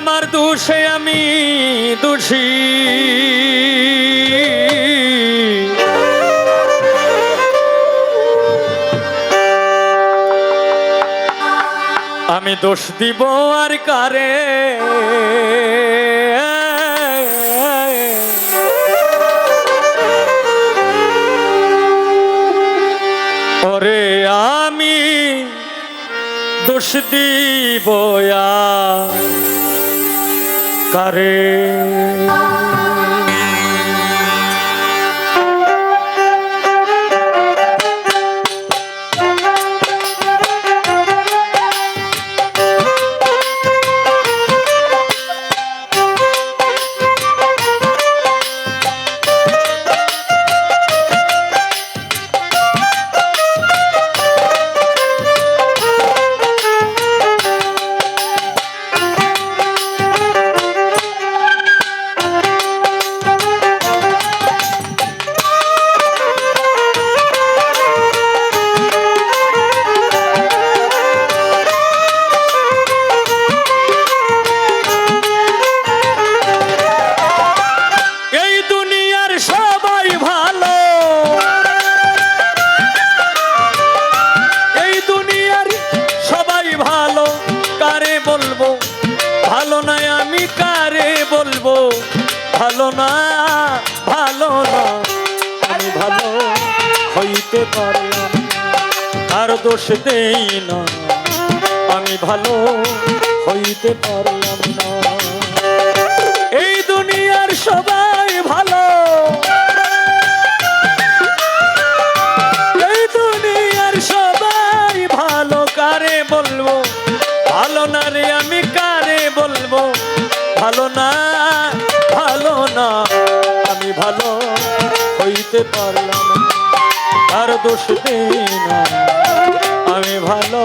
আমার দোষে আমি দোষী। আমি দোষ দিব আর কারে? ওরে আমি দোষ দিব কারে আর দোষ দেই না, আমি ভালো হইতে পারলাম না। এই দুনিয়ার সবাই ভালো। এই দুনিয়ার সবাই ভালো, কারে বলব? ভালো না রে, আমি কারে বলব? ভালো না ভালো না, আমি ভালো হইতে পারলাম দোষ দিন আমি ভালো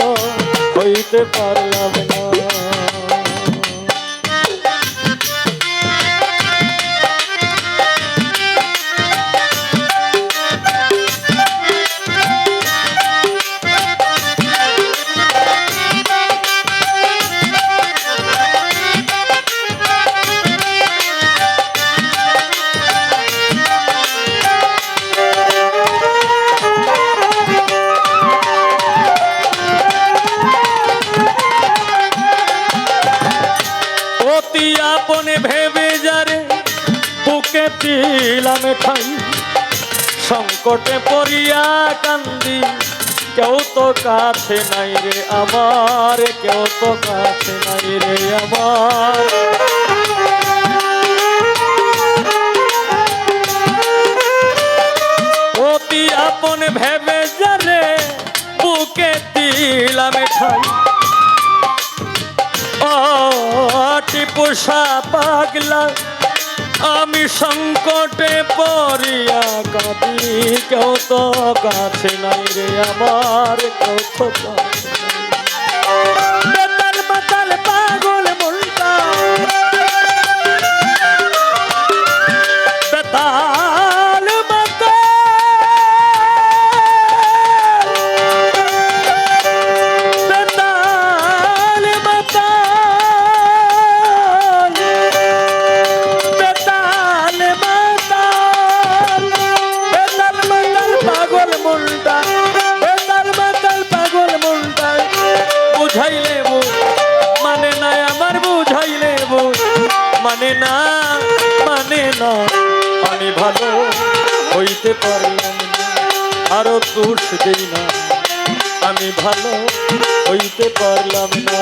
হইতে পারলাম না অতি আপনে ভেবে যারে বুকে দিলাম ঠাই সংকটে পড়িয়া কান্দি, কেউ তো কাছে নাই রে আমার, কেউ তো কাছে নাই রে আমার। অতি আপন ভেবে যারে বুকে দিলাম ঠাই টিপুষা পাগলা আমি সংকটে পড়িয়া কাঁদি। কেউ তো কাছে নাই রে আমার কেউ তো মানে না মানে না। আমি ভালো হইতে পারলাম আরও দোষ দেই না। আমি ভালো হইতে পারলাম না।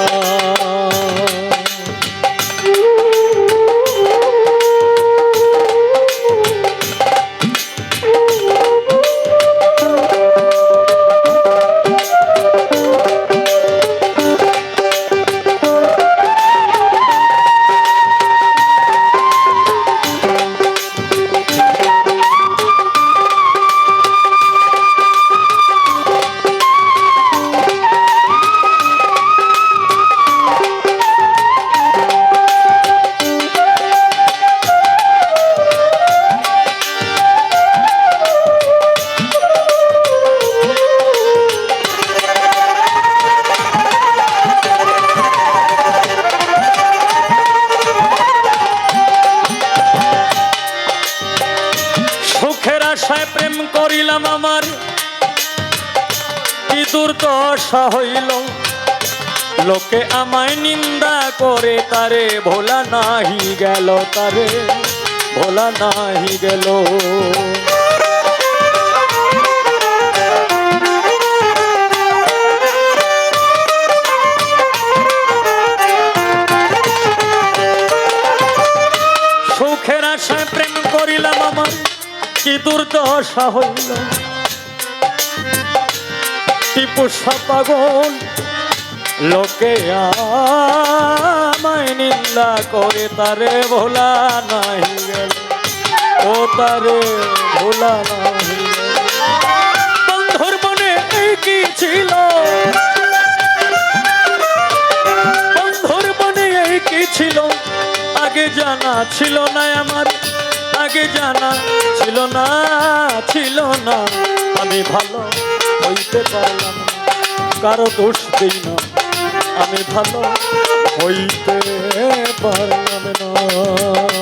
নাম আমার। কি দুর্দশা হইল? লোকে আমায় নিন্দা করে, তারে ভোলা নাহি গেল, তারে ভোলা নাহি গেল। সুখের আশায় প্রেম করিলাম আমার। কি দুর্দশা হইল? টিপু পাগল লোকে আমায় নিন্দা করে, তারে ভোলা নাহি গেল ও তারে ভোলা নাহি বন্ধুর মনে এই কি ছিল? বন্ধুর মনে এই কি ছিল? আগে জানা ছিল না আমার। আগে জানা ছিল না ছিল না। আমি ভালো হইতে পারলাম কারও দোষ দিই না। আমি ভালো হইতে পারলাম না।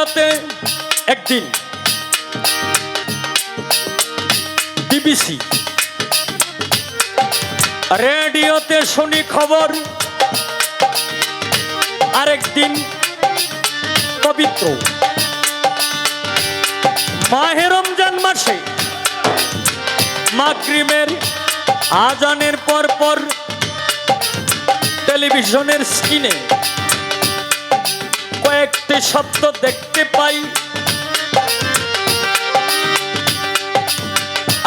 রেডিওতে একদিন বিবিসি রেডিওতে শুনি খবর, আরেকদিন পবিত্র। মাহে রমজান মাসে মাগরিবের আজানের পর পর টেলিভিশনের স্ক্রিনে কয়েকটি শব্দ দেখতে পাই।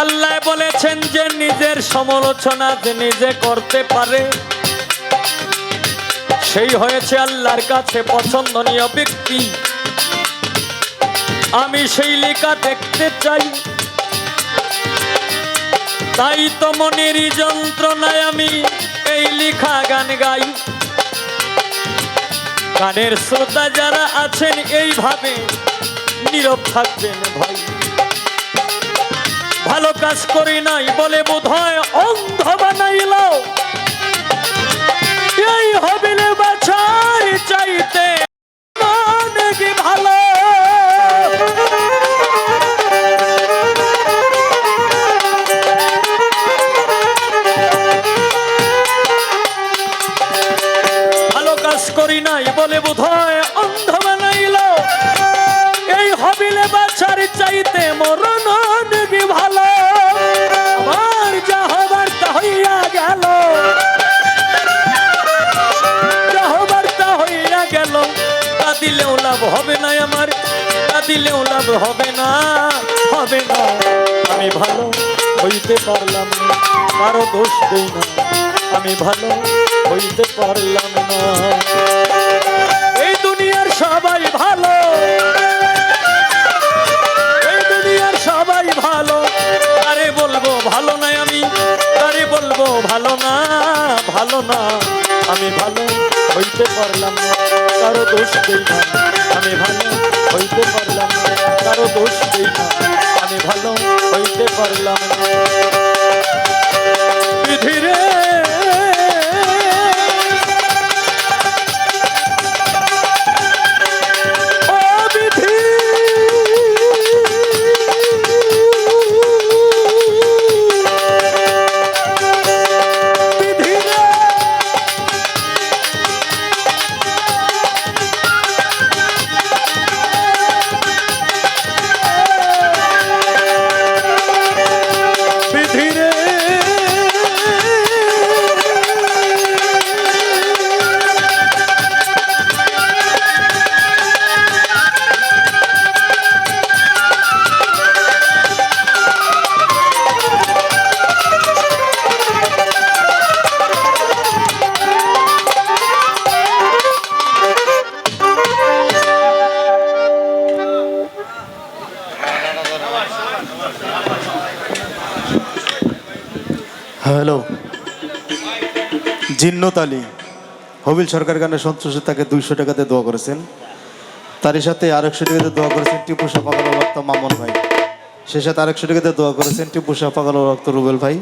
আল্লাহ বলেছেন যে নিজের সমালোচনা যে নিজে করতে পারে, সেই হয়েছে আল্লাহর কাছে পছন্দনীয় ব্যক্তি। আমি সেই লেখা দেখতে চাই। তাই তো মনের যন্ত্রণায় আমি এই লেখা গান গাই। গানের শ্রোতা যারা আছেন, এইভাবে নীরব থাকবেন ভাই। ভালো কাজ করি নাই বলে বোধ হয় অন্ধ বানাইল এই হবিলে বাছার বলে বোধ হয় অন্ধ বানাইল। এই হবিলে বাছার চাইতে মরণ অনেক ভালো। আমার যা হবার তা হইয়া গেল। যা হবার তা হইয়া গেল। তা দিলেও লাভ হবে না আমার। তা দিলেও লাভ হবে না হবে না। আমি ভালো হইতে পারলাম না, কারও দোষ দেই না। আমি ভালো হইতে পারলাম না। ভালো না, আমি ভালো হইতে পারলাম না, কারও দোষ দেই না। আমি ভালো হইতে পারলাম না, কারও দোষ দেই না। আমি ভালো হইতে পারলাম না। হ্যালো জিন্নত আলী, হবিল সরকার গানে সন্তোষে তাকে দুইশো টাকাতে দোয়া করেছেন। তারই সাথে আরেকশো টাকাতে দোয়া করেছেন টিপু শাহ রক্ত মামন ভাই। সে সাথে আরেকশো টাকাতে দোয়া করেছেন টিপু শাহ রক্ত রুবেল ভাই।